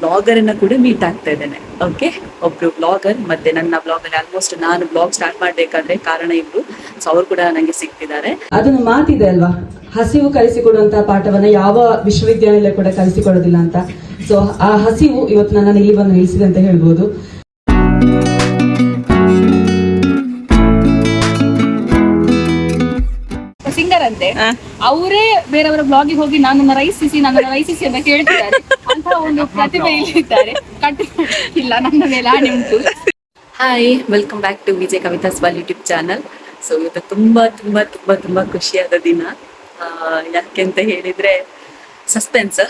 ಬ್ಲಾಗರನ್ನ ಕೂಡ ಮೀಟ್ ಆಗ್ತಾ ಇದ್ದೇನೆ. ಓಕೆ ಒಬ್ರು ಬ್ಲಾಗರ್ ಮತ್ತೆ ನನ್ನ ಬ್ಲಾಗಲ್ಲಿ ಆಲ್ಮೋಸ್ಟ್ ನಾನು ಬ್ಲಾಗ್ ಸ್ಟಾರ್ಟ್ ಮಾಡ್ಬೇಕಾದ್ರೆ ಕಾರಣ ಇಬ್ರು. ಸೊ ಅವ್ರು ಕೂಡ ನಂಗೆ ಸಿಕ್ತಿದ್ದಾರೆ ಅದೊಂದು ಮಾತಿದೆ ಅಲ್ವಾ? ಹಸಿವು ಕಲಿಸಿಕೊಡುವಂತಹ ಪಾಠವನ್ನ ಯಾವ ವಿಶ್ವವಿದ್ಯಾನಿಲಯ ಕೂಡ ಕಲಿಸಿಕೊಡೋದಿಲ್ಲ ಅಂತ. ಸೊ ಆ ಹಸಿವು ಇವತ್ತು ನನ್ನನ್ನು ಇಲ್ಲಿ ಬಂದು ನಿಲ್ಲಿಸಿದೆ ಅಂತ ಹೇಳ್ಬೋದು. ಸಿಂಗರ್ ಅಂತೆ. ಅವರೇ ಬೇರೆಯವರ ಬ್ಲಾಗಿಗೆ ಹೋಗಿ ನಾನು ರೈಸಿಸಿ ನಾನು ರೈಸಿಸಿ ಅಂತ ಕೇಳ್ತಿದ್ದಾರೆ. ಒಂದು ಪ್ರತಿಭೆ ಇಲ್ಲಿದ್ದಾರೆ ಇಲ್ಲ ನನ್ನ ಮೇಲೆ ಆಣೆ ಉಂಟು. Hi welcome back to Vijay Kavitha's ball YouTube channel so ಇವತ್ತು ತುಂಬಾ ತುಂಬಾ ತುಂಬಾ ತುಂಬಾ ಖುಷಿಯಾದ ದಿನ. ಆ, ಯಾಕೆ ಅಂತ ಹೇಳಿದ್ರೆ ಸಸ್ಪೆನ್ಸ್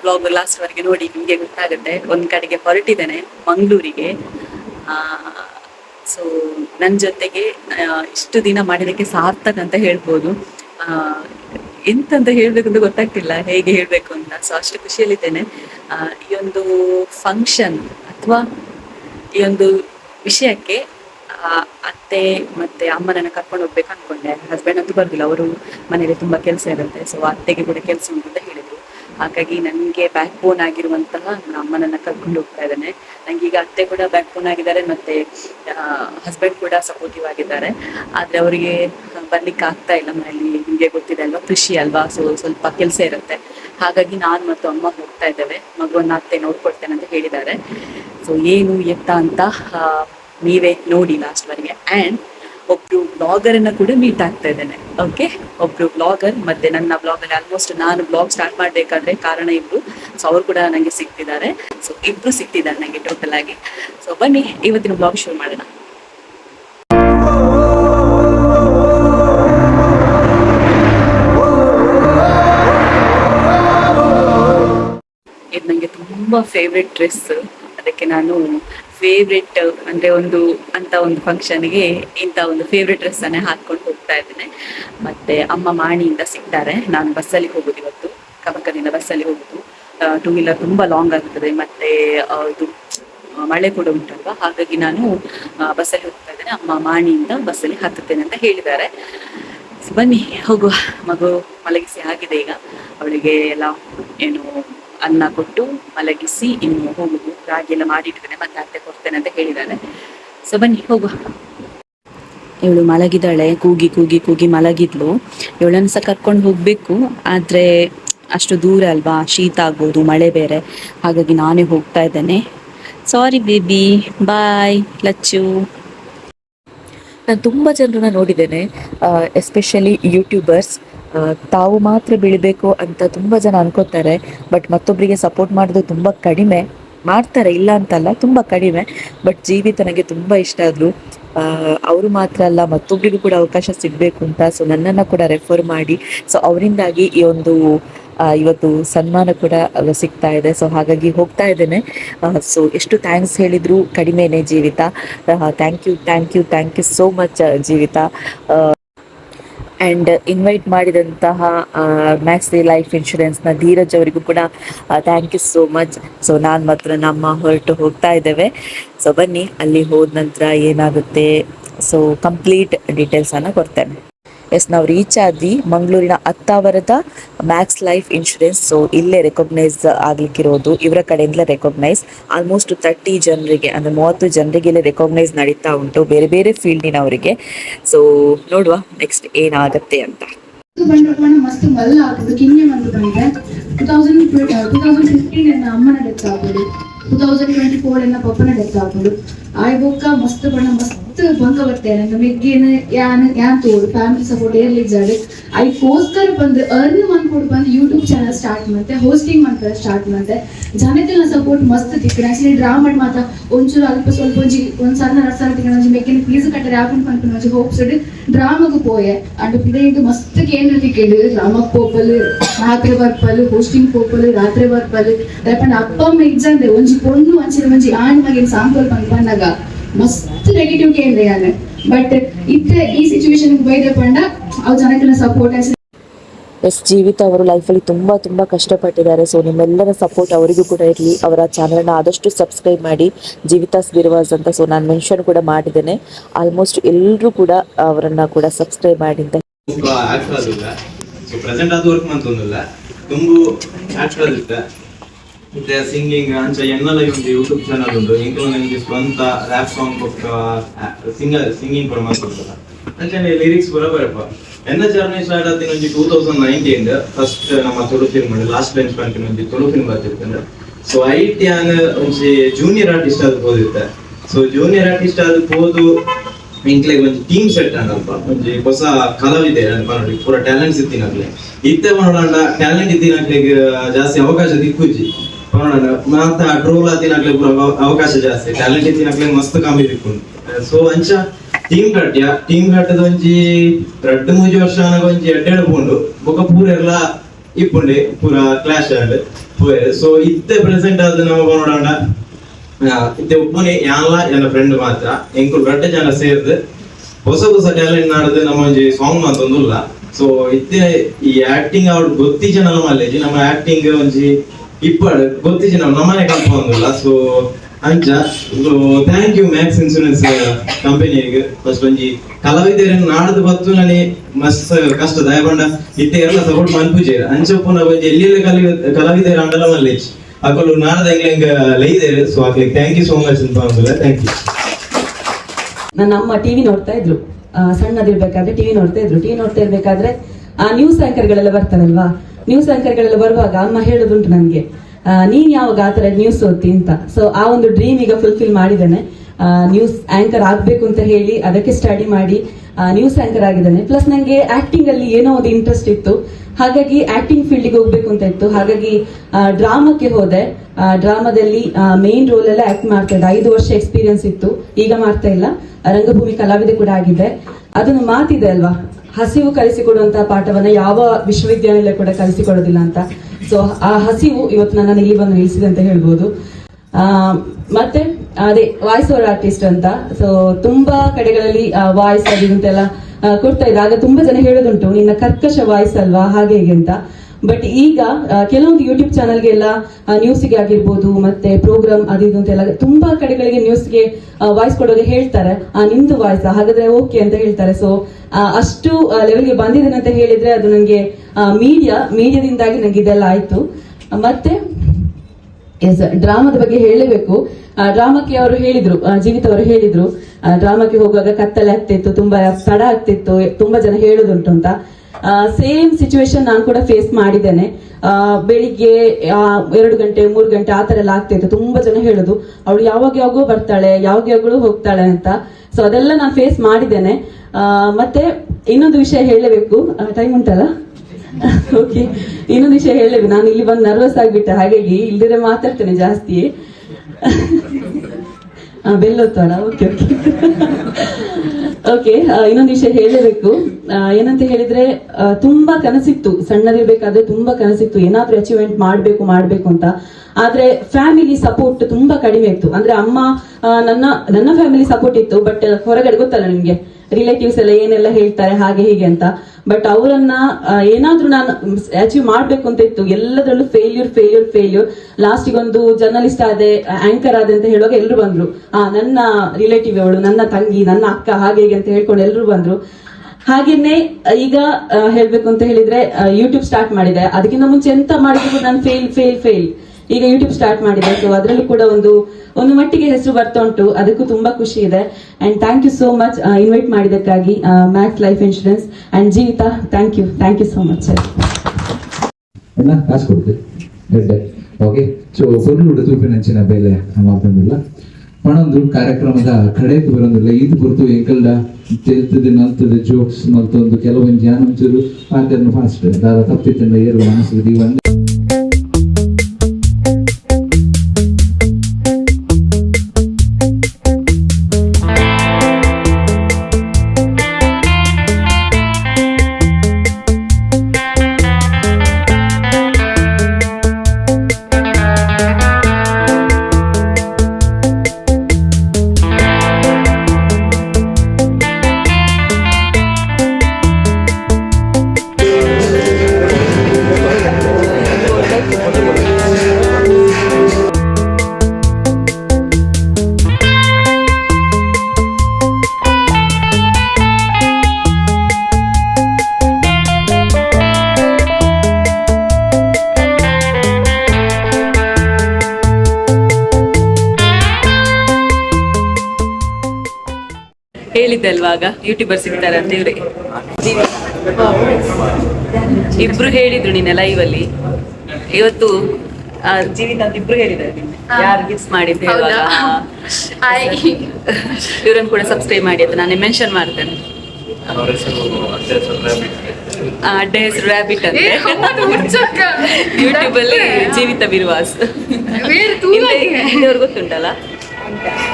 ಬ್ಲಾಗ್ ಲಾಸ್ಟ್ ವರೆಗೆ ನೋಡಿ ನಿಮಗೆ ಗೊತ್ತಾಗುತ್ತೆ. ಒಂದ್ ಕಡೆಗೆ ಹೊರಟಿದ್ದೇನೆ ಮಂಗಳೂರಿಗೆ. ಸೊ ನನ್ನ ಜೊತೆಗೆ ಇಷ್ಟು ದಿನ ಮಾಡಿದಕ್ಕೆ ಸಾರ್ಥಕ್ ಅಂತ ಹೇಳ್ಬೋದು. ಆ, ಎಂತಂತ ಹೇಳ್ಬೇಕು ಅಂತ ಗೊತ್ತಾಗ್ತಿಲ್ಲ, ಹೇಗೆ ಹೇಳ್ಬೇಕು ಅಂತ. ಸೊ ಅಷ್ಟು ಖುಷಿಯಲ್ಲಿದ್ದೇನೆ. ಈ ಒಂದು ಫಂಕ್ಷನ್ ಅಥವಾ ಈ ಒಂದು ವಿಷಯಕ್ಕೆ ಅತ್ತೆ ಮತ್ತೆ ಅಮ್ಮನನ್ನ ಕರ್ಕೊಂಡು ಹೋಗ್ಬೇಕು ಅನ್ಕೊಂಡೆ. ಹಸ್ಬೆಂಡ್ ಅಂತೂ ಬರ್ಲಿಲ್ಲ ಅವರು ಮನೇಲಿ ತುಂಬಾ ಕೆಲಸ ಇರುತ್ತೆ. ಸೊ ಅತ್ತೆಗೆ ಕೂಡ ಕೆಲಸ ಉಂಟು ಅಂತ ಹೇಳಿದ್ರು. ಹಾಗಾಗಿ ನನಗೆ ಬ್ಯಾಕ್ ಬೋನ್ ಆಗಿರುವಂತಹ ನನ್ನ ಅಮ್ಮನನ್ನ ಕರ್ಕೊಂಡು ಹೋಗ್ತಾ ಇದ್ದೇನೆ. ನಂಗೆ ಈಗ ಅತ್ತೆ ಕೂಡ ಬ್ಯಾಕ್ ಬೋನ್ ಆಗಿದ್ದಾರೆ, ಮತ್ತೆ ಹಸ್ಬೆಂಡ್ ಕೂಡ ಸಪೋರ್ಟಿವ್ ಆಗಿದ್ದಾರೆ. ಆದ್ರೆ ಅವರಿಗೆ ಬರ್ಲಿಕ್ಕೆ ಆಗ್ತಾ ಇಲ್ಲ ಮನೆಯಲ್ಲಿ ನಿಮಗೆ ಗೊತ್ತಿದೆ ಅಲ್ವಾ? ಕೃಷಿ ಅಲ್ವಾ? ಸೊ ಸ್ವಲ್ಪ ಕೆಲಸ ಇರುತ್ತೆ. ಹಾಗಾಗಿ ನಾನು ಮತ್ತು ಅಮ್ಮ ಹೋಗ್ತಾ ಇದ್ದೇವೆ. ಮಗುವನ್ನ ಅತ್ತೆ ನೋಡ್ಕೊಡ್ತೇನೆ ಅಂತ ಹೇಳಿದ್ದಾರೆ. ಸೊ ಏನು ಎತ್ತ ಅಂತ ನೀವೇ ನೋಡಿ ಲಾಸ್ಟ್ ವರೆಗೆ. ಆ್ಯಂಡ್ ಒಬ್ರು ಬ್ಲಾಗರ್ ಅನ್ನ ಕೂಡ ಮೀಟ್ ಆಗ್ತಾ ಇದ್ದೇನೆ. ಓಕೆ ಒಬ್ರು ಬ್ಲಾಗರ್, ಮತ್ತೆ ನನ್ನ ಬ್ಲಾಗ್ ಅಲ್ಲಿ ಆಲ್ಮೋಸ್ಟ್ ನಾನು ಬ್ಲಾಗ್ ಸ್ಟಾರ್ಟ್ ಮಾಡ್ಬೇಕಾದ್ರೆ ಕಾರಣ ಇಬ್ರು. ಸೊ ಅವ್ರು ಕೂಡ ನನಗೆ ಸಿಗ್ತಿದ್ದಾರೆ. ಸೊ ಇಬ್ರು ಸಿಗ್ತಿದ್ದಾರೆ ನನಗೆ ಟೋಟಲ್ ಆಗಿ. ಸೊ ಬನ್ನಿ, ಇವತ್ತಿನ ಬ್ಲಾಗ್ ಶುರು ಮಾಡೋಣ. ಇದು ನನಗೆ ತುಂಬಾ ಫೇವ್ರೆಟ್ ಡ್ರೆಸ್ ಅದಕ್ಕೆ ನಾನು ಫೇವ್ರೆಟ್ ಅಂದ್ರೆ ಒಂದು ಅಂತ ಒಂದು ಫಂಕ್ಷನ್ಗೆ ಇಂಥ ಒಂದು ಫೇವ್ರೆಟ್ ಡ್ರೆಸ್ ಅನ್ನೇ ಹಾಕೊಂಡು ಹೋಗ್ತಾ ಇದ್ದೇನೆ. ಮತ್ತೆ ಅಮ್ಮ ಮಾಣಿಯಿಂದ ಸಿಗ್ತಾರೆ. ನಾನು ಬಸ್ಸಲ್ಲಿ ಹೋಗುದು ಇವತ್ತು. ಕಬಕದಿಂದ ಬಸ್ಸಲ್ಲಿ ಹೋಗುದು. ಟೂ ವೀಲರ್ ತುಂಬಾ ಲಾಂಗ್ ಆಗ್ತದೆ. ಮತ್ತೆ ಇದು ಮಳೆ ಕೂಡ ಉಂಟಲ್ವಾ? ಹಾಗಾಗಿ ನಾನು ಬಸ್ಸಲ್ಲಿ ಹೋಗ್ತಾ ಇದ್ದೇನೆ. ಅಮ್ಮ ಮಾಣಿಯಿಂದ ಬಸ್ಸಲ್ಲಿ ಹತ್ತುತ್ತೇನೆ ಅಂತ ಹೇಳಿದ್ದಾರೆ. ಬನ್ನಿ, ಹೋಗುವ. ಮಗು ಮಲಗಿಸಿ ಆಗಿದೆ ಈಗ. ಅವಳಿಗೆ ಎಲ್ಲ, ಏನು ಅನ್ನ ಕೊಟ್ಟು ಮಲಗಿಸಿ ಇನ್ನು ಹೋಗುದು ರಾಗಿ ಎಲ್ಲ ಮಾಡಿಟ್ಟಿದ್ದೇನೆ ಮತ್ತೆ ಅತ್ತೆ ಕೊಡ್ತೇನೆ ಅಂತ ಹೇಳಿದ್ದಾನೆ ಸೊ ಬನ್ನಿ, ಹೋಗುವ. ಇವಳು ಮಲಗಿದಾಳೆ, ಕೂಗಿ ಕೂಗಿ ಕೂಗಿ ಮಲಗಿದ್ಲು. ಇವಳನ್ನು ಸಹ ಕರ್ಕೊಂಡು ಹೋಗ್ಬೇಕು, ಆದ್ರೆ ಅಷ್ಟು ದೂರ ಅಲ್ವಾ? ಶೀತ ಆಗ್ಬೋದು ಮಳೆ ಬೇರೆ. ಹಾಗಾಗಿ ನಾನೇ ಹೋಗ್ತಾ ಇದ್ದೇನೆ. Sorry baby bye Lacchu. ನಾನು ತುಂಬ ಜನರನ್ನ ನೋಡಿದ್ದೇನೆ ಎಸ್ಪೆಷಲಿ ಯೂಟ್ಯೂಬರ್ಸ್ ತಾವು ಮಾತ್ರ ಬೆಳಿಬೇಕು ಅಂತ ತುಂಬ ಜನ ಅನ್ಕೋತಾರೆ ಬಟ್ ಮತ್ತೊಬ್ಬರಿಗೆ ಸಪೋರ್ಟ್ ಮಾಡೋದು ತುಂಬ ಕಡಿಮೆ. ಮಾಡ್ತಾರೆ, ಇಲ್ಲ ಅಂತಲ್ಲ, ತುಂಬ ಕಡಿಮೆ. ಬಟ್ ಜೀವಿ ನನಗೆ ತುಂಬ ಇಷ್ಟ ಆದ್ರು ಅವರು ಮಾತ್ರ ಅಲ್ಲ ಮತ್ತೊಬ್ಬರಿಗೂ ಕೂಡ ಅವಕಾಶ ಸಿಗಬೇಕು ಅಂತ ಸೊ ನನ್ನನ್ನು ಕೂಡ ರೆಫರ್ ಮಾಡಿ ಸೊ ಅವರಿಂದಾಗಿ ಈ ಒಂದು ಇವತ್ತು ಸನ್ಮಾನ ಕೂಡ ಸಿಗ್ತಾ ಇದೆ ಸೊ ಹಾಗಾಗಿ ಹೋಗ್ತಾ ಇದ್ದೇನೆ. ಸೊ ಎಷ್ಟು ಥ್ಯಾಂಕ್ಸ್ ಹೇಳಿದ್ರು ಕಡಿಮೆನೆ Jeevitha. Thank you thank you thank you so much Jeevitha. And invite ಮಾಡಿದಂತಹ ಮ್ಯಾಕ್ಸಿ ಲೈಫ್ ಇನ್ಶೂರೆನ್ಸ್ನ ಧೀರಜ್ ಅವರಿಗೂ ಕೂಡ thank you so much so ನಾನು ಮಾತ್ರ ನಮ್ಮ ಹೊರಟು ಹೋಗ್ತಾ ಇದ್ದೇವೆ. ಸೊ ಬನ್ನಿ, ಅಲ್ಲಿ ಹೋದ ನಂತರ ಏನಾಗುತ್ತೆ? ಸೊ ಕಂಪ್ಲೀಟ್ ಡೀಟೇಲ್ಸನ್ನು ಕೊಡ್ತೇನೆ. ಎಸ್, ನಾವು ರೀಚ್ ಆದ್ವಿ ಮಂಗಳೂರಿನ ಹತ್ತಾವರದ ಮ್ಯಾಕ್ಸ್ ಲೈಫ್ ಇನ್ಶೂರೆನ್ಸ್ ಸೊ ಇಲ್ಲೇ ರೆಕಗ್ನೈಸ್ ಆಗ್ಲಿಕ್ಕಿರೋದು. ಇವರ ಕಡೆಯಿಂದಲೇ ರೆಕಗ್ನೈಸ್ ಆಲ್ಮೋಸ್ಟ್ ತರ್ಟಿ ಜನರಿಗೆ, ಅಂದ್ರೆ ಮೂವತ್ತು ಜನರಿಗೆ ಇಲ್ಲಿ ರೆಕಗ್ನೈಸ್ ನಡೀತಾ ಉಂಟು. ಬೇರೆ ಬೇರೆ ಫೀಲ್ಡಿನವರಿಗೆ. ಸೊ ನೋಡುವ ನೆಕ್ಸ್ಟ್ ಏನಾಗತ್ತೆ ಅಂತ. ಟೂ ತೌಸಂಡ್ ಟ್ವೆಂಟಿ ಫೋರ್ ಮಸ್ತ್ ಬಣ್ಣ, ಮಸ್ತ್ ಬಂಕ ಬರ್ತೇನೆ ನಮಗೇನು ಯಾನ್ ಯಾನ್ ತೋಡು ಫ್ಯಾಮಿಲಿ ಸಪೋರ್ಟ್ ಏರ್ಲಿ ಜಾಡಿ ಅದಕ್ಕೋಸ್ಕರ ಬಂದು ಅರ್ನ್ ಮಾಡ್ಕೊಂಡು ಬಂದು ಯೂಟ್ಯೂಬ್ ಚಾನಲ್ ಸ್ಟಾರ್ಟ್ ಮತ್ತೆ ಹೋಸ್ಟಿಂಗ್ ಮಾಡ್ತಾರೆ ಸ್ಟಾರ್ಟ್ ಮಾಡ್ತೆ. ಜನತೆಲ್ಲ ಸಪೋರ್ಟ್ ಮಸ್ತ್ ತಿಕ್ಕಣ. ಆಕ್ಚುಲಿ ಡ್ರಾ ಮಾಡಿ ಮಾತ. ಒಂಚೂರು ಅಲ್ಪ ಸ್ವಲ್ಪ ಒಂಜಿ ಒಂದ್ ಸಣ್ಣ ಸಾವಿರ ತಿಂಗಳ ಒಂಜಿ ಮೇಕಿನ ಪ್ಲೀಸ್ ಕಟ್ಟರೆ ಆಪನ್ ಪನ್ಪನ ಒಂಜಿ ಹೋಪ್ಸ್ ಡ್ರಾಮಗ್ ಪೋಯೆ. ಅಂಡ್ ಇದು ಮಸ್ತ್ ಕೇಂದ್ರ ತಿಕ್ಕಿಡು. ಡ್ರಾಮಕ್ಕೆ ಪೋಪಲ್, ರಾತ್ರಿ ಬರ್ಪಲ್ ಹೋಸ್ಟಿಂಗ್ ಪೋಪಲ್, ರಾತ್ರಿ ಬರ್ಪಲ್. ಅಪ್ಪ ಅಮ್ಮ ಇಜ್ಜಂದೆ ಒಂಜಿ ಪೊಣ್ಣು ಅಂಚಿನ ಒಂಜಿ ಆಣ್ ಮಗಿನ ಸಾಂಪಲ್ ಪಂದ್ ಪಂಡಾಗ ಮಸ್ತ್ ನೆಗೆಟಿವ್ ಕೇಂದ್ರ ಯಾನೆ ಬಟ್ ಇತ್ತೆ ಈ ಸಿಚುವೇಶನ್ ಬೈದೆ ಪಂಡ ಅವ್ ಜನಕ್ಕೆಲ್ಲ ಸಪೋರ್ಟ್ ಎಸ್ ಜೀವಿತ ಅವರು ಲೈಫಲ್ಲಿ ತುಂಬ ತುಂಬ ಕಷ್ಟಪಟ್ಟಿದ್ದಾರೆ. ಸೊ ನಿಮ್ಮೆಲ್ಲರ ಸಪೋರ್ಟ್ ಅವರಿಗೂ ಕೂಡ ಇರಲಿ. ಅವರ ಚಾನಲ್ನ ಆದಷ್ಟು ಸಬ್ಸ್ಕ್ರೈಬ್ ಮಾಡಿ. ಜೀವಿತಾಸ್ ಬಿರ್ವಾಸ್ ಅಂತ ಸೊ ನಾನು ಮೆನ್ಷನ್ ಕೂಡ ಮಾಡಿದ್ದೇನೆ. ಆಲ್ಮೋಸ್ಟ್ ಎಲ್ಲರೂ ಕೂಡ ಅವರನ್ನ ಕೂಡ ಸಬ್ಸ್ಕ್ರೈಬ್ ಮಾಡಿ ಅಂತ ಆಕ್ಚುಲ್ ಇಲ್ಲ. ಸೊ ಪ್ರೆಸೆಂಟ್ ಅದು ವರ್ಕ್ ತುಂಬು ಮತ್ತೆ ಸಿಂಗಿಂಗ್ ಅಂಚ ಎನ್ನಲ ಒಂದು ಯೂಟ್ಯೂಬ್ ಚಾನಲ್ ಉಂಟು. ಎಂಕಲ್ ನನಗೆ ಸ್ವಂತ ರ್ಯಾಪ್ ಸಾಂಗ್ ಸಿಂಗರ್ ಸಿಂಗಿಂಗ್ ಪರ ಮಾಡ್ಕೊಡ್ತಲ್ಲ ಅಂಚನೆ ಲಿರಿಕ್ಸ್ ಪೂರ ಎನ್ನ ಜರ್ನಿ ಸ್ಟಾರ್ಟ್ ಆದ ಒಂಜಿ ಟೂ ತೌಸಂಡ್ ನೈನ್ಟೀನ್ ಫಸ್ಟ್ ನಮ್ಮ ತುಳು ಫಿಲ್ಮ್ ಲಾಸ್ಟ್ ಬೆಂಚ್ ಪಂಪಿನ ಒಂಜಿ ತುಳು ಫಿಲ್ಮ್ ಬರ್ತಿರ್ತಂದ್ರೆ ಸೊ ಐ ಟಿ ಆನ್ ಒಂಜಿ ಜೂನಿಯರ್ ಆರ್ಟಿಸ್ಟ್ ಅದು ಹೋದಿರ್ತೆ ಸೊ ಜೂನಿಯರ್ ಆರ್ಟಿಸ್ಟ್ ಅದು ಹೋದು ಇಂಕ್ಲೆಗ್ ಒಂದು ಟೀಮ್ ಸೆಟ್ ಅನ್ನಪ್ಪ ಒಂಜಿ ಹೊಸ ಕಲಾವಿದೆ ಅಂತ ನೋಡಿ ಪೂರ ಟ್ಯಾಲೆಂಟ್ಸ್ ಇತ್ತಿನಾಗ್ಲೆ ಇತ್ತೆ ಮಾಡೋಣ ಟ್ಯಾಲೆಂಟ್ ಇತ್ತಿನಾಗ್ಲಿಗ್ ಜಾಸ್ತಿ ಅವಕಾಶ ದಿಕ್ಕುಜಿ ಟ್ರೋಲ್ ಆತಿನಾಗ್ಲೆ ಪೂರ ಅವಕಾಶ ಜಾಸ್ತಿ ಟ್ಯಾಲೆಂಟ್ ಇತ್ತಿನಾಗ್ಲೆ ಮಸ್ತ್ ಕಮ್ಮಿ ದಿಕ್ಕುಂಡು ಸೊ ಅಂಚ ಟೀಮ್ ಕಟ್ಯ. ಟೀಮ್ ಕಟ್ಟದ ಒಂಜಿ ರಡ್ಡ್ ಮೂಜಿ ವರ್ಷ ಒಂಜಿ ಎಡ್ಡೆಡ್ ಪೋಂಡು. ಬೊಕ ಪೂರ ಎಲ್ಲ ಇಪ್ಪುಂಡೆ, ಪೂರ ಕ್ಲಾಶ್ ಆಂಡ್ ಸೊ ಇತ್ತೆ ಪ್ರೆಸೆಂಟ್ ಆದ ನಾವು ನೋಡೋಣ. ಇತ್ತೆ ಒಬ್ಬನೇ ಯಾನ್ಲ ಎನ್ನ ಫ್ರೆಂಡ್ ಮಾತ್ರ. ಎಂಕುಲ್ ರಡ್ಡ ಜನ ಸೇರ್ದು ಹೊಸ ಹೊಸ ಟ್ಯಾಲೆಂಟ್ ನಾಡ್ದು ನಮ್ಮ ಒಂಜಿ ಸಾಂಗ್ ಮಾತೊಂದುಲ್ಲ. ಸೊ ಇತ್ತೆ ಈ ಆಕ್ಟಿಂಗ್ ಅವ್ರು ನಮ್ಮ ಮಲ್ಲೇಜಿ ನಮ್ಮ ಆಕ್ಟಿಂಗ್ ಒಂಜಿ ಇಪ್ಪಡ್ ಗೊತ್ತಿಜ ನಮ್ಮ ನಮ್ಮನೆ ಕಲ್ಪ ಒಂದಿಲ್ಲ ಸೊ ಅಂಚ ಥ್ಯಾಂಕ್ ಯು ಮ್ಯಾಕ್ಸ್ ಇನ್ಸೂರೆನ್ಸ್ ಕಂಪನಿಗೆ ಫಸ್ಟ್ ಒಂಜಿ ಕಲಾವಿದರನ್ನು ನಾಡದು ಬತ್ತು ನನಗೆ ಮಸ್ತ್ ಕಷ್ಟ ದಯಪಂಡ ಇತ್ತೆ ಎಲ್ಲ ಸಪೋರ್ಟ್ ಮನ್ಪುಜೇರ. ಅಂಚ ಪುನ ಒಂಜಿ ಎಲ್ಲಿ ಕಲಿ ಕಲಾವಿದರ ಅಂಡಲ ಮಲ್ಲೇಜ್ ಅಕಲು ನಾಡದ ಎಂಗ್ಲೆಂಗ್ ಲೈದೇರು ಸೊ ಆಗ್ಲಿಕ್ಕೆ ಥ್ಯಾಂಕ್ ಯು ಸೋ ಮಚ್ ಅಂತ ಅಂದಲ್ಲ ಥ್ಯಾಂಕ್ ಯು ನನ್ನ ಅಮ್ಮ ಟಿವಿ ನೋಡ್ತಾ ಇದ್ರು ಸಣ್ಣದಿರ್ಬೇಕಾದ್ರೆ ಟಿವಿ ನೋಡ್ತಾ ಇದ್ರು ಟಿವಿ ನೋಡ್ತಾ ಇರ್ಬೇಕಾದ್ರೆ ಆ ನ್ಯೂಸ್ ಆಂಕರ್ ಗಳೆಲ್ಲ ಬರ್ತಾರಲ್ವಾ? ನ್ಯೂಸ್ ಆಂಕರ್ಗಳೆಲ್ಲ ಬರುವಾಗ ಅಮ್ಮ ಹೇಳುದುಂಟು ನನ್ಗೆ ಆ, ನೀನ್ ಯಾವಾಗ ಆತರ ನ್ಯೂಸ್ ಓದ್ತಿ ಅಂತ. ಸೊ ಆ ಒಂದು ಡ್ರೀಮ್ ಈಗ ಫುಲ್ಫಿಲ್ ಮಾಡಿದ್ದೇನೆ. ನ್ಯೂಸ್ ಆಂಕರ್ ಆಗ್ಬೇಕು ಅಂತ ಹೇಳಿ ಅದಕ್ಕೆ ಸ್ಟಡಿ ಮಾಡಿ ನ್ಯೂಸ್ ಆಂಕರ್ ಆಗಿದ್ದೇನೆ. ಪ್ಲಸ್ ನಂಗೆ ಆಕ್ಟಿಂಗ್ ಅಲ್ಲಿ ಏನೋ ಒಂದು ಇಂಟ್ರೆಸ್ಟ್ ಇತ್ತು. ಹಾಗಾಗಿ ಆಕ್ಟಿಂಗ್ ಫೀಲ್ಡ್ಗೆ ಹೋಗ್ಬೇಕು ಅಂತ ಇತ್ತು. ಹಾಗಾಗಿ ಡ್ರಾಮಕ್ಕೆ ಹೋದೆ. ಡ್ರಾಮಾದಲ್ಲಿ ಮೇನ್ ರೋಲ್ ಎಲ್ಲ ಆಕ್ಟ್ ಮಾಡ್ತಾ ಇದ್ದೆ. ಐದು ವರ್ಷ ಎಕ್ಸ್ಪೀರಿಯನ್ಸ್ ಇತ್ತು. ಈಗ ಮಾಡ್ತಾ ಇಲ್ಲ. ರಂಗಭೂಮಿ ಕಲಾವಿದೆ ಕೂಡ ಆಗಿದೆ. ಅದೊಂದು ಮಾತಿದೆ ಅಲ್ವಾ? ಹಸಿವು ಕಲಿಸಿಕೊಡುವಂತಹ ಪಾಠವನ್ನ ಯಾವ ವಿಶ್ವವಿದ್ಯಾನಿಲಯ ಕೂಡ ಕಲಿಸಿಕೊಡೋದಿಲ್ಲ ಅಂತ. ಸೊ ಆ ಹಸಿವು ಇವತ್ತು ನನ್ನನ್ನು ಇಲ್ಲಿ ಬಂದು ನಿಲ್ಲಿಸಿದೆ ಅಂತ ಹೇಳ್ಬೋದು. ಆ, ಮತ್ತೆ ಅದೇ ವಾಯ್ಸ್ ಓವರ್ ಆರ್ಟಿಸ್ಟ್ ಅಂತ. ಸೊ ತುಂಬಾ ಕಡೆಗಳಲ್ಲಿ ವಾಯ್ಸ್ ಅದು ಕೊಡ್ತಾ ಇದ್ದ ಆಗ ತುಂಬಾ ಜನ ಹೇಳೋದುಂಟು ನಿನ್ನ ಕರ್ಕಶ ವಾಯ್ಸ್ ಅಲ್ವಾ? ಹಾಗೆ ಹೀಗೆ ಅಂತ. ಬಟ್ ಈಗ ಕೆಲವೊಂದು ಯೂಟ್ಯೂಬ್ ಚಾನಲ್ಗೆಲ್ಲ ನ್ಯೂಸ್ಗೆ ಆಗಿರ್ಬೋದು, ಮತ್ತೆ ಪ್ರೋಗ್ರಾಮ್ ಅದು ಇದು ಅಂತೆಲ್ಲ ತುಂಬಾ ಕಡೆಗಳಿಗೆ ನ್ಯೂಸ್ಗೆ ವಾಯ್ಸ್ ಕೊಡೋದು ಹೇಳ್ತಾರೆ. ಆ, ನಿಮ್ದು ವಾಯ್ಸ್ ಹಾಗಾದ್ರೆ ಓಕೆ ಅಂತ ಹೇಳ್ತಾರೆ. ಸೊ ಅಷ್ಟು ಲೆವೆಲ್ಗೆ ಬಂದಿದ್ದೇನೆ ಅಂತ ಹೇಳಿದ್ರೆ ಅದು ನನಗೆ ಮೀಡಿಯಾ ಮೀಡಿಯಾದಿಂದಾಗಿ ನಂಗೆ ಇದೆಲ್ಲ ಆಯ್ತು. ಮತ್ತೆ ಎಸ್ ಡ್ರಾಮಾದ ಬಗ್ಗೆ ಹೇಳಲೇಬೇಕು. ಡ್ರಾಮಾಕ್ಕೆ ಅವರು ಹೇಳಿದ್ರು ಜೀವಿತ ಅವರು ಹೇಳಿದ್ರು. ಡ್ರಾಮಕ್ಕೆ ಹೋಗುವಾಗ ಕತ್ತಲೆ ಆಗ್ತಿತ್ತು, ತುಂಬಾ ತಡ ಆಗ್ತಿತ್ತು, ತುಂಬಾ ಜನ ಹೇಳುದುಂಟು ಅಂತ. ಸೇಮ್ ಸಿಚುವೇಶನ್ ನಾನು ಕೂಡ ಫೇಸ್ ಮಾಡಿದ್ದೇನೆ. ಬೆಳಿಗ್ಗೆ ಎರಡು ಗಂಟೆ, ಮೂರು ಗಂಟೆ ಆ ಥರ ಎಲ್ಲ ಆಗ್ತಾ ಇತ್ತು. ತುಂಬಾ ಜನ ಹೇಳುದು, ಅವಳು ಯಾವಾಗ ಯಾವಾಗೋ ಬರ್ತಾಳೆ, ಯಾವಾಗ ಯಾವಾಗಲೂ ಹೋಗ್ತಾಳೆ ಅಂತ. ಸೊ ಅದೆಲ್ಲ ನಾನು ಫೇಸ್ ಮಾಡಿದ್ದೇನೆ. ಮತ್ತೆ ಇನ್ನೊಂದು ವಿಷಯ ಹೇಳಲೇಬೇಕು ಟೈಮ್ ಉಂಟಲ್ಲ? ಓಕೆ ಇನ್ನೊಂದು ವಿಷಯ ಹೇಳಬೇಕು. ನಾನು ಇಲ್ಲಿ ಬಂದು ನರ್ವಸ್ ಆಗಿಬಿಟ್ಟೆ. ಹಾಗಾಗಿ ಇಲ್ದಿರೆ ಮಾತಾಡ್ತೇನೆ ಜಾಸ್ತಿ ಬೆಲ್ ಒತ್ತೋಣ ಓಕೆ ಓಕೆ ಓಕೆ ಇನ್ನೊಂದು ವಿಷಯ ಹೇಳಬೇಕು. ಏನಂತ ಹೇಳಿದ್ರೆ ತುಂಬಾ ಕನಸಿತ್ತು. ಸಣ್ಣದಿರ್ಬೇಕಾದ್ರೆ ತುಂಬಾ ಕನಸಿತ್ತು. ಏನಾದ್ರೂ ಅಚೀವ್ಮೆಂಟ್ ಮಾಡ್ಬೇಕು ಮಾಡ್ಬೇಕು ಅಂತ. ಆದ್ರೆ ಫ್ಯಾಮಿಲಿ ಸಪೋರ್ಟ್ ತುಂಬಾ ಕಡಿಮೆ ಇತ್ತು. ಅಂದ್ರೆ ಅಮ್ಮ ನನ್ನ ನನ್ನ ಫ್ಯಾಮಿಲಿ ಸಪೋರ್ಟ್ ಇತ್ತು ಬಟ್ ಹೊರಗಡೆ ಗೊತ್ತಲ್ಲ ನಿಮ್ಗೆ. ರಿಲೇಟಿವ್ಸ್ ಎಲ್ಲ ಏನೆಲ್ಲ ಹೇಳ್ತಾರೆ, ಹಾಗೆ ಹೀಗೆ ಅಂತ. ಬಟ್ ಅವರನ್ನ ಏನಾದ್ರೂ ನಾನು ಅಚೀವ್ ಮಾಡ್ಬೇಕು ಅಂತ ಇತ್ತು. ಎಲ್ಲದರಲ್ಲೂ ಫೇಲ್ಯೂರ್ ಫೇಲ್ಯೂರ್ ಫೇಲ್ಯೂರ್ ಲಾಸ್ಟಿಗೆ ಒಂದು ಜರ್ನಲಿಸ್ಟ್ ಆದೆ ಆಂಕರ್ ಆದೆ ಅಂತ ಹೇಳುವಾಗ ಎಲ್ಲರೂ ಬಂದ್ರು. ಆ, ನನ್ನ ರಿಲೇಟಿವ್ ಅವಳು, ನನ್ನ ತಂಗಿ, ನನ್ನ ಅಕ್ಕ, ಹಾಗೆ ಹೀಗೆ ಅಂತ ಹೇಳ್ಕೊಂಡು ಎಲ್ಲರೂ ಬಂದ್ರು. ಹಾಗೇನೆ, ಈಗ ಹೇಳ್ಬೇಕು ಅಂತ ಹೇಳಿದ್ರೆ ಯೂಟ್ಯೂಬ್ ಸ್ಟಾರ್ಟ್ ಮಾಡಿದೆ. ಅದಕ್ಕಿಂತ ಮುಂಚೆ ಎಂತ ಮಾಡಿದ್ರು? ನಾನು ಫೇಲ್ ಫೇಲ್ ಫೇಲ್ ಈಗ ಯೂಟ್ಯೂಬ್ ಸ್ಟಾರ್ಟ್ ಮಾಡಿದೆ. ಸೊ ಅದರಲ್ಲೂ ಕೂಡ ಒಂದು ಒಂದು ಮಟ್ಟಿಗೆ ಹೆಸರು ಬರ್ತಾ ಉಂಟು. ಅದಕ್ಕೂ ತುಂಬಾ ಖುಷಿ ಇದೆ. And thank you so much invite ಮಾಡಿದ್ದಕ್ಕಾಗಿ Max Life Insurance and Jeevitha thank you thank you so much ಕಾಸು ಓಕೆ ಸೊ ಪೊನ್ನುಡು ತೂಪಿನಂಚಿನ ಬೆಲೆ ಮಾತಂದಿಲ್ಲ ಕಾರ್ಯಕ್ರಮದ ಕಡೆಗೆ ಬರೋದಿಲ್ಲ ಇದು ಬರ್ತು ಎಂಕಲ್ಡ ತೆಲ್ತದೆ ನಲ್ತದೆ ಜೋಕ್ಸ್ ಮಲ್ತೊಂದು ಕೆಲವೊಂದು ಜಾನಂಚರು ಆತನ್ನು ಫಾಸ್ಟ್ ದಾರ ತಪ್ಪಿತ್ತ ಏರು ಮನಸ್ಸು ದೀವಂದ ಹೇಳಿದ್ದೆ ಅಲ್ವಾ ಆಗ? ಯೂಟ್ಯೂಬರ್ ಸಿಗ್ತಾರೆ ಅಂತ ಇವ್ರೆ ಇಬ್ರು ಹೇಳಿದ್ರು ನಿನ್ನೆ ಲೈವ್ ಅಲ್ಲಿ. ಇವತ್ತು ಜೀವಿತ ಅಂತ ಇಬ್ರು ಹೇಳಿದ್ದಾರೆ ಯಾರು ಗಿಫ್ಟ್ ಮಾಡಿದ್ದು ಹೇಳುವಾಗ ಇವ್ರನ್ನ ಕೂಡ ಸಬ್ಸ್ಕ್ರೈಬ್ ಮಾಡಿ ಅಂತ ನಾನೇ ಮೆನ್ಷನ್ ಮಾಡ್ತೇನೆ. ಅಡ್ಡ ಹೆಸರು ರ್ಯಾಬಿಟ್ ಅಂತ ಯೂಟ್ಯೂಬ್ ಅಲ್ಲಿ ಜೀವಿತ ಬಿರುವಾಸ್. ಗೊತ್ತುಂಟಲ್ಲ?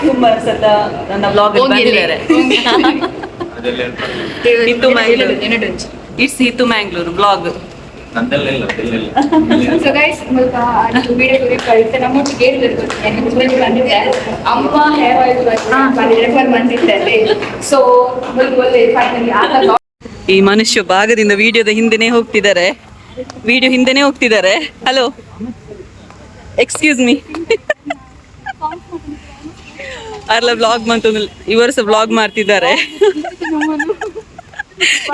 ತುಂಬಾ ಸತ ನನ್ನ ಬ್ಲಾಗ್ ಬಂದಿದ್ದಾರೆ. ಇತ್ತು ಮ್ಯಾಂಗ್ಳೂರ್ ಇಟ್ಸ್ ಇತ್ತು ಮ್ಯಾಂಗ್ಳೂರ್ ಬ್ಲಾಗ್ ನಂದೆಲ್ಲ ಇಲ್ಲ ಅದೆಲ್ಲ ಇಲ್ಲ. ಸೊ ಗೈಸ್ ವಿಡಿಯೋ ಕಳಿತೆ ನಮ್ಮೊಟ್ಟಿಗೆ ಹೇಳಿದ್ರು ಬಂದಿದೆ ಅಮ್ಮ ಹೇರ್ ಆಯಿಲ್ ರೆಫರ್ ಬಂದಿದ್ದಲ್ಲಿ ಸೊ ಒಳ್ಳೆ ಫೈನಲಿ ಆದ ಈ ಮನುಷ್ಯ ಭಾಗದಿಂದ ವಿಡಿಯೋದ ಹಿಂದೆನೆ ಹೋಗ್ತಿದ್ದಾರೆ. ವಿಡಿಯೋ ಹಿಂದೆನೆ ಹೋಗ್ತಿದ್ದಾರೆ. ಹಲೋ ಎಕ್ಸ್ಕ್ಯೂಸ್ ಮೀ ಅಲ್ಲ ಬ್ಲಾಗ್ ಮಾಡ್ತಂದು ಇವರು ಸಹ ಬ್ಲಾಗ್ ಮಾಡ್ತಿದ್ದಾರೆ.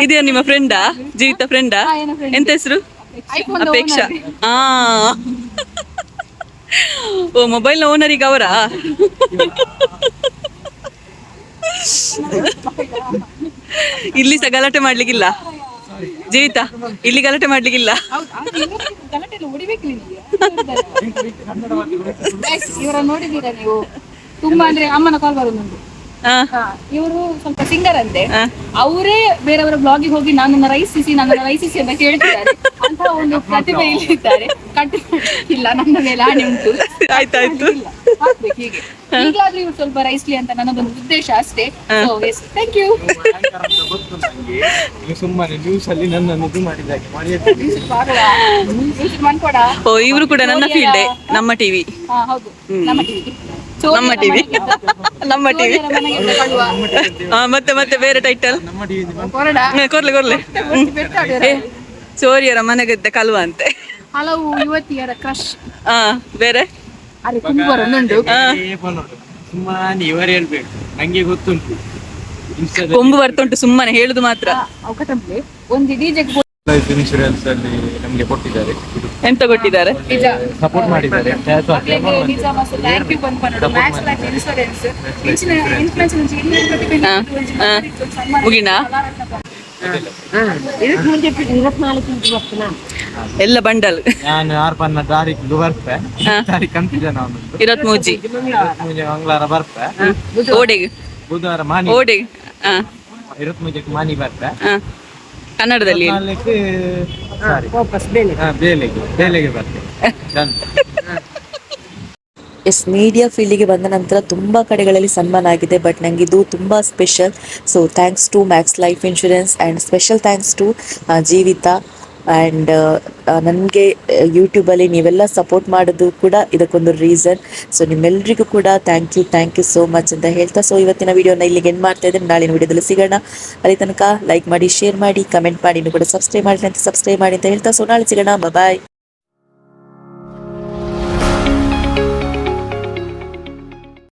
ಇದೆಯಾ ನಿಮ್ಮ ಫ್ರೆಂಡಾ ಜೀವಿತ ಫ್ರೆಂಡಾ ಎಂತ ಹೆಸರು? ಅಪೇಕ್ಷಾ. ಆ. ಓ ಮೊಬೈಲ್ ಓನರಿಗೆ ಅವರಾ? ಇಲ್ಲಿ ಸಹ ಗಲಾಟೆ ಮಾಡ್ಲಿಕ್ಕಿಲ್ಲ. ಜೀವಿತ ಇಲ್ಲಿ ಗಲಾಟೆ ಮಾಡ್ಲಿಕ್ಕಿಲ್ಲ. ಇವರ ನೀವು? ತುಂಬಾ ಅಂದ್ರೆ ಅಮ್ಮನ ಕಾಲ್ ಬರೋದು ಹಾ ಇವರು ಸ್ವಲ್ಪ ಸಿಂಗರ್ ಅಂತೆ. ಅವರೇ ಬೇರೆಯವರ ಬ್ಲಾಗಿಗೆ ಹೋಗಿ ನನ್ನನ್ನು ರೈಸಿಸಿ ನನ್ನನ್ನು ರೈಸಿಸಿ ಅಂತ ಕೇಳ್ತಿದ್ದಾರೆ ಅಂತ ಒಂದು ಪ್ರತಿಭೆ ಇಲ್ಲಿದ್ದಾರೆ. ಕಟ್ಟಿ ಇಲ್ಲ ನನ್ನ ಮೇಲೆ ಆಣೆ ಉಂಟು. ಆಯ್ತಾಯ್ತು ಹೀಗೆ ಈಗಲಾದ್ರೂ ಇವ್ರು ಸ್ವಲ್ಪ ರೈಸ್ಲಿ ಅಂತ ನನ್ನದೊಂದು ಉದ್ದೇಶ ಅಷ್ಟೇ. ಥ್ಯಾಂಕ್ ಯು ನೀವು ಸುಮ್ಮನೆ ನ್ಯೂಸ್ ಅಲ್ಲಿ ನನ್ನನ್ನು ಇದು ಮಾಡಿದಾಗೆ ಓ ಇವರು ಕೂಡ ನನ್ನ ಫೀಲ್ಡ್ ನಮ್ಮ ಟಿವಿ ಹಾ ಹೌದು. ನಮ್ಮ ಟಿವಿ ನಮ್ಮ ಟಿವಿ. ನಮ್ಮ ಟಿವಿ. ಮತ್ತೆ ಮತ್ತೆ ಬೇರೆ ಟೈಟಲ್ ನಮ್ಮ ಟಿವಿ ಕೊರಡ. ಕೊರ್ಲೆ ಕೊರ್ಲೆ. ಚೋರಿಯರ ಮನೆಗದ್ದೆ ಕಲ್ವ ಅಂತೆ. ಹಲವು ಯುವತಿಯರ ಕ್ರಶ್ ಹಾ ಬೇರೆ? ಅರೆ ಕುಂಬರ್ ಒಂದುಂಟು ಸುಮ್ಮನೆ ಇವರು ಹೇಳ್ಬೇಕು. ನಂಗೆ ಗೊತ್ತುಂಟು. ಕೊಂಬು ಬರ್ತುಂಟು ಸುಮ್ಮನೆ ಹೇಳುದು ಮಾತ್ರ. ಅವಕಟಂಪ್ಲೆ ಒಂದು ಡಿಜೆ ಲೈಫ್ ಇನ್ಶೂರೆನ್ಸ್ ಅಲ್ಲಿ ನಮಗೆ ಕೊಟ್ಟಿದ್ದಾರೆ. ಎಂತ ಕೊಟ್ಟಿದ್ದಾರೆ? ನಿಜ ಸಪೋರ್ಟ್ ಮಾಡಿದ್ದಾರೆ. ನಿಜ ಮಸ್ತ್ ಥ್ಯಾಂಕ್ ಯು ಬಂದ್ ಪನ್ನೋಡು ಮ್ಯಾಕ್ಸ್ ಲೈಫ್ ಇನ್ಶೂರೆನ್ಸ್ ಇಂಚಿನ ಇನ್ಫ್ಲುಯೆನ್ಸ್ నుంచి ಇನ್ನೂ ಪ್ರತಿಭೆ ಹಾ, ಹಾ. ಮುಗಿನಾ? ಎಲ್ಲ ಬಂಡಲ್. ನಾನು ಆರ್ಪನ್ನ ತಾರೀಕು ಬರ್ಪೆ. ತಾರೀಕು ಅಂತಿದ್ದೆ ನಾನು ಇರತ್ಮೂಜಿ. ಮುಂಜೆ ಮಂಗಳವಾರ ಬರ್ಪೆ ಓಡೆಗ್. ಬುಧವಾರ ಮಾನಿ. ಓಡಿ ಹಾ. ಇರತ್ ಮುಂಜಾನೆ ಮಾನಿ ಬರ್ಪೆ ಹಾ. ಕನ್ನಡದಲ್ಲಿ. ನಾಲ್ಕು ಸಾರಿ ವಾಪಸ್ ಬೇಲೆಗೆ. ಬೇಲೆಗೆ ಬೇಲೆಗೆ ಬರ್ತೆ ಡನ್ ಎಸ್ ಮೀಡಿಯಾ ಫೀಲ್ಡಿಗೆ ಬಂದ ನಂತರ ತುಂಬ ಕಡೆಗಳಲ್ಲಿ ಸನ್ಮಾನ ಆಗಿದೆ ಬಟ್ ನನಗೆ ಇದು ತುಂಬ special so thanks to Max Life Insurance and special thanks to Jeevitha. And ನನಗೆ ಯೂಟ್ಯೂಬಲ್ಲಿ ನೀವೆಲ್ಲ ಸಪೋರ್ಟ್ ಮಾಡೋದು ಕೂಡ ಇದಕ್ಕೊಂದು ರೀಸನ್ ಸೊ ನಿಮ್ಮೆಲ್ಲರಿಗೂ ಕೂಡ thank you thank you so much ಅಂತ ಹೇಳ್ತಾ. ಸೊ ಇವತ್ತಿನ ವಿಡಿಯೋನ ಇಲ್ಲಿಗೆ ಎಂಡ್ ಮಾಡ್ತಾ ಇದ್ದೀನಿ. ನಾಳಿನ ವೀಡಿಯೋದಲ್ಲಿ ಸಿಗೋಣ. ಅಲ್ಲಿ ತನಕ ಲೈಕ್ ಮಾಡಿ ಶೇರ್ ಮಾಡಿ ಕಮೆಂಟ್ ಮಾಡಿ. ಕೂಡ ಸಬ್ಸ್ಕ್ರೈಬ್ ಮಾಡಿ ಅಂತ ಸಬ್ಸ್ಕ್ರೈಬ್ ಮಾಡಿ ಅಂತ ಹೇಳ್ತಾ. ಸೊ ನಾಳೆ ಸಿಗೋಣ. ಬಾಯ್